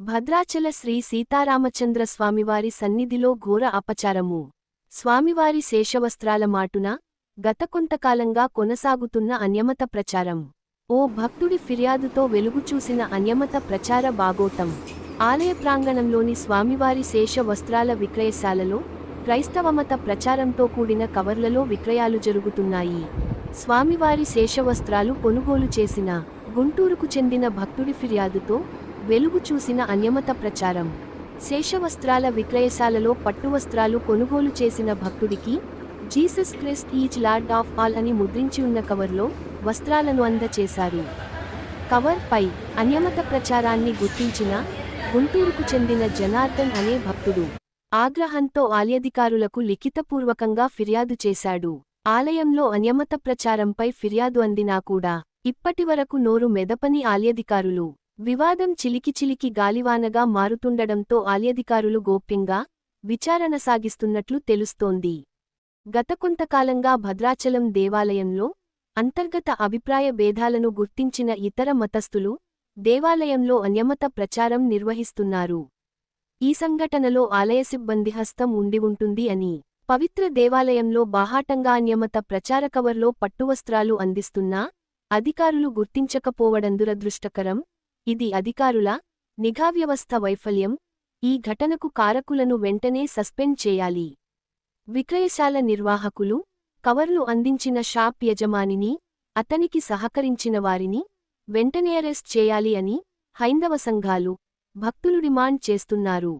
భద్రాచల శ్రీ సీతారామచంద్ర స్వామివారి సన్నిధిలో ఘోర అపచారము. స్వామివారి శేషవస్త్రాల మాటున గత కొంతకాలంగా కొనసాగుతున్న అన్యమత ప్రచారం. ఓ భక్తుడి ఫిర్యాదుతో వెలుగుచూసిన అన్యమత ప్రచార బాగోతం. ఆలయ ప్రాంగణంలోని స్వామివారి శేష వస్త్రాల విక్రయశాలలో క్రైస్తవమత ప్రచారంతో కూడిన కవర్లలో విక్రయాలు జరుగుతున్నాయి. స్వామివారి శేషవస్త్రాలు కొనుగోలు చేసిన గుంటూరుకు చెందిన భక్తుడి ఫిర్యాదుతో వెలుగు చూసిన అన్యమత ప్రచారం. శేషవస్త్రాల విక్రయశాలలో పట్టువస్త్రాలు కొనుగోలు చేసిన భక్తుడికి Jesus Christ is Lord of all అని ముద్రించి ఉన్న కవర్లో వస్త్రాలను అందచేశారు. కవర్ పై అన్యమత ప్రచారాన్ని గుర్తించిన గుంటూరుకు చెందిన జనార్దన్ అనే భక్తుడు ఆగ్రహంతో ఆలయాధికారులకు లిఖితపూర్వకంగా ఫిర్యాదు చేశాడు. ఆలయంలో అన్యమత ప్రచారంపై ఫిర్యాదు అందినా కూడా ఇప్పటివరకు నోరు మెదపని ఆలయాధికారులు వివాదం చిలికి చిలికి గాలివానగా మారుతుండడంతో ఆలయాధికారులు గోప్యంగా విచారణ సాగిస్తున్నట్లు తెలుస్తోంది. గత కొంతకాలంగా భద్రాచలం దేవాలయంలో అంతర్గత అభిప్రాయ భేదాలను గుర్తించిన ఇతర మతస్థులు దేవాలయంలో అన్యమత ప్రచారం నిర్వహిస్తున్నారు. ఈ సంఘటనలో ఆలయ సిబ్బంది హస్తం ఉండి ఉంటుంది అని పవిత్ర దేవాలయంలో బాహాటంగా అన్యమత ప్రచార కవర్లో పట్టువస్త్రాలు అందిస్తున్నా అధికారులు గుర్తించకపోవడం దురదృష్టకరం. ఇది అధికారుల నిఘా వ్యవస్థ వైఫల్యం. ఈ ఘటనకు కారకులను వెంటనే సస్పెండ్ చేయాలి. విక్రయశాల నిర్వాహకులు కవర్లు అందించిన షాప్ యజమానిని అతనికి సహకరించిన వారిని వెంటనే అరెస్ట్ చేయాలి అని హైందవ సంఘాలు భక్తులు డిమాండ్ చేస్తున్నారు.